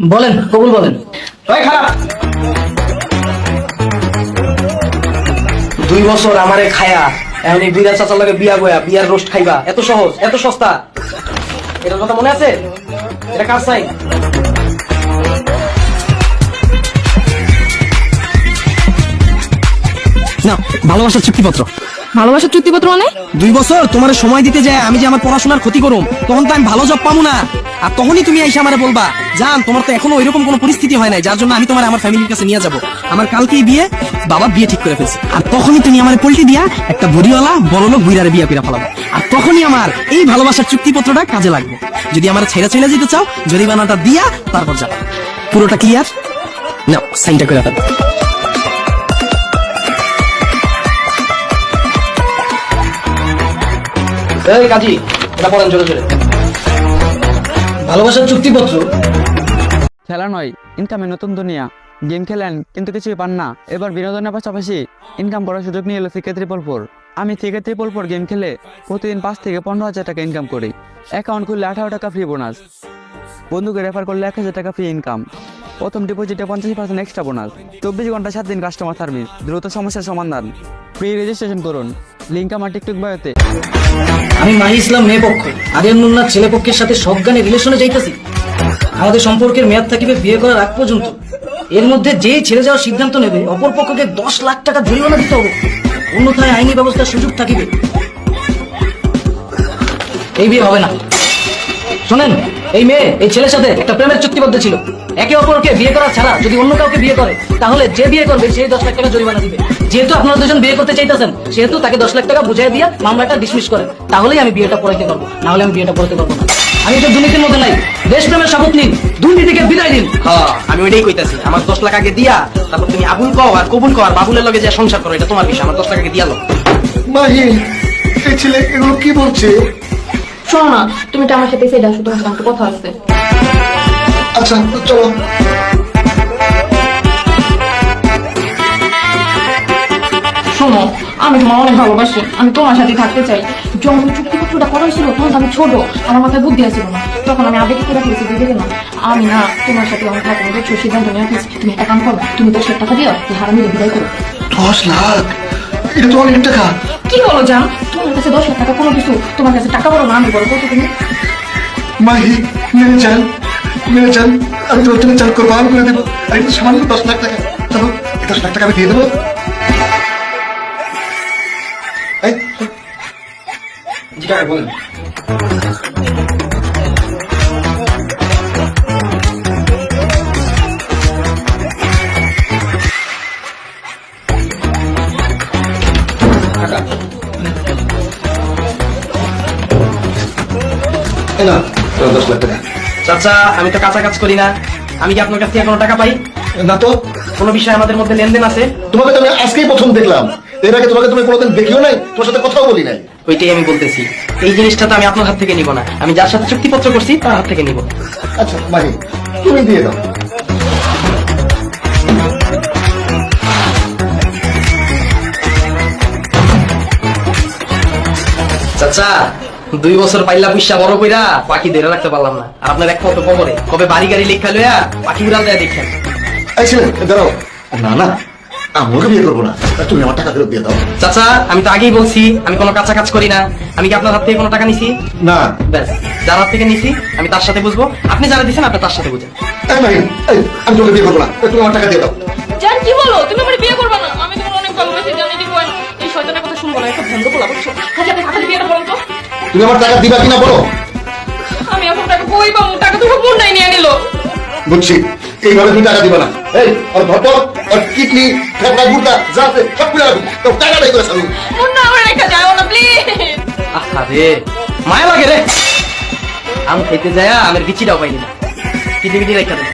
বলেন কবুল বলেন। খারাপ দুই বছর আমারে খায়া এই বিরা চাচার লাগে বিয়া বয়া বিয়ার রোস্ট খাইবা। এত সহজ এত সস্তা। এটার কথা মনে আছে? এটা কার সাইন? না ভালোবাসার চুক্তিপত্র। ভালোবাসার চুক্তিপত্র মানে? দুই বছর তোমার সময় দিতে যায়, আমি যে আমার পড়াশোনার ক্ষতি করুম, তখন তো আমি ভালো জব পাবো না। আর তখনই তুমি এসে আমারে বলবা, জান, তোমার তো এখনও ওইরকম কোনো পরিস্থিতি হয় নাই, যার জন্য আমি তোমার আমার ফ্যামিলির কাছে নিয়ে যাব। আমার কালকেই বিয়ে, বাবা বিয়ে ঠিক করে ফেলছে। আর তখনই তুমি আমার পল্টি দিয়া একটা বুড়িওয়ালা বড় লোক বুড়ারে বিয়ে পিরা ফেলাবো। আর তখনই আমার এই ভালোবাসার চুক্তিপত্রটা কাজে লাগবে। যদি আমার ছেড়ে ছেড়ে যেতে চাও, জরিমানাটা দিয়া তারপর যাও পুরোটা ক্লিয়ার না সাইনটা করে ফেলো। কাজী, এটা জোরে জোরে। ভালোবাসার চুক্তিপত্র। খেলা নয় ইনকামে নতুন দুনিয়া। গেম খেলেন, কিন্তু কিছুই পান না। এবার বিনোদনের পাশাপাশি ইনকাম করার সুযোগ নিয়ে এলো থেকে ত্রিপল ফোর আমি থেকে ত্রিপল ফোর গেম খেলে প্রতিদিন পাঁচ থেকে পনেরো হাজার টাকা ইনকাম করি। অ্যাকাউন্ট খুললে আঠারো টাকা ফ্রি বোনাস বন্ধুকে রেফার করলে এক হাজার টাকা ফ্রি ইনকাম প্রথম ডিপোজিটে পঞ্চাশ পার্সেন্ট এক্সট্রা বোনাস চব্বিশ ঘণ্টা সাত দিন কাস্টমার সার্ভিস দ্রুত সমস্যার সমাধান। ফ্রি রেজিস্ট্রেশন করুন। লিঙ্ক আমার টিকটক বায়োতে আমি মাহি ইসলাম, মেয়ে পক্ষ। আরিয়ান মুন্না ছেলে পক্ষের সাথে সজ্ঞানে রিলেশনে যাইতেছি। আমাদের সম্পর্কের মেয়াদ থাকিবে বিয়ে করার আগ পর্যন্ত। এর মধ্যে যেই ছেড়ে যাওয়ার সিদ্ধান্ত নেবে, অপর পক্ষকে দশ লাখ টাকা জরিমানা দিতে হবে। অন্যথায় আইনি ব্যবস্থার সুযোগ থাকিবে। এই বিয়ে হবে না। শোনেন এই মেয়ে এই ছেলের সাথে একটা প্রেমের চুক্তিবদ্ধ ছিল। একে অপরকে বিয়ে করা ছাড়া যদি অন্য কাউকে বিয়ে করে তাহলে যে বিয়ে করবে সেই দশ লাখ টাকা জরিমানা দিবে। যেহেতু আপনারা দুজন বিয়ে করতে চাইতেছেন সেহেতু তাকে দশ লাখ টাকা বুঝাই দিয়ে মামলাটা ডিসমিস করেন। তাহলেই আমি বিয়েটা পড়াইতে পারব। না হলে আমি বিয়েটা পড়াতে পারব না। আমি তো দুর্নীতির মধ্যে নাই। দেশপ্রেমের শপথ নিন। দুর্নীতিকে বিদায় দিন। হ্যাঁ আমি ওইটাই কইতাছি। আমার দশ লাখ আগে দিয়া তারপর তুমি আবুল কও আর কবুল কও আর বাবুলের লগে যে সংসার করো এটা তোমার বিষয়। আমার দশ লাখ আগে দিয়া লো মাহি এই ছেলে এগুলো কি বলছে? শোনো না তুমি তো আমার সাথে সেটা আসো তোমার সাথে কথা আছে। আচ্ছা চলো। শোনো আমি তোমার অনেক ভালোবাসি আমি তোমার সাথে থাকতে চাই। যখন চুক্তিপত্রটা করা হয়েছিল তখন আমি ছোট আমার মাথায় বুদ্ধি আসছিল না। তখন আমি আবেগে করে ফেলেছি বুঝে না আমি না তোমার সাথে আমি থাকব দেখছ সিদ্ধান্ত নিয়ে ফেলেছি তুমি একটা কাম করো তুমি দশ লাখ টাকা দিও এই হারামি বিদায় করো। দশ লাখ? এটা তো অনেক টাকা কি বলো জান? কাছে দশ লাখ টাকা কোনো কিছু তোমার কাছে টাকা বড় না, আমি বড় কত তুমি? মাহি, মেরে চাল মেরে চাল আমি তোমার জন্য চাল করব আমি করে দেবো আমি তো সামান্য দশ লাখ টাকা। চলো দশ লাখ টাকা আমি দিয়ে দেবো। জি বলেন। এই না দশ লাখ টাকা চাচা আমি তো কাঁচা কাজ করি না। আমি কি আপনার কাছ থেকে কোনো টাকা পাই? না তো। কোনো বিষয়ে আমাদের মধ্যে লেনদেন আছে? তোমাকে তো আমি আজকেই প্রথম দেখলাম। এর আগে তোমাকে তুমি কোনোদিন দেখিও নাই তোমার সাথে কথাও বলি নাই। ওইটাই আমি বলতেছি। এই জিনিসটা তো আমি আপনার হাত থেকে নিব না। আমি যার সাথে চুক্তিপত্র করছি তার হাত থেকে নিব। আচ্ছা মাহি তুমি দিয়ে দাও। চাচা দুই বছর পাইলা পুষা বড় কইরা পাখি ধরে রাখতে পারলাম না। আর আপনার এক কত কবরে কবে বাড়ি গাড়ি লেখা লইয়া পাখি উড়াল দেয়া দেখেন। দাঁড়াও। না না আমাকে বিয়ে করব না। তুমি আমার টাকা ফেরত দিয়ে দাও। চাচা আমি তো আগেই বলছি আমি কোনো কাঁচা কাজ করি না। আমি কি আপনার হাত থেকে কোনো টাকা নিছি? না। ব্যাস যার হাত থেকে নিছি আমি তার সাথে বুঝব। আপনি যারা দিচ্ছেন আপনি তার সাথে বুঝেন। আমি তোকে বিয়ে করব না। তুমি আমার টাকা দিয়ে দাও। তুমি আমার টাকা দিবা কিনা বলো? আমি এখন টাকা কই পাবো? টাকা তো সব মুন্ডাই নিয়ে নিল। বুঝছি। এইভাবে তুমি টাকা দিবা না। এই আর ঘটক আর কিডনি ফেফড়া গুড়া যা আছে সব খুলে রাখবি তো টাকা দেয় করে সালু মুন্ডা আমার রেখা যাও না প্লিজ আরে মায়া লাগে রে। আম খাইতে যায় আমের বিচিটাও পাইনি। না রেখা দেয়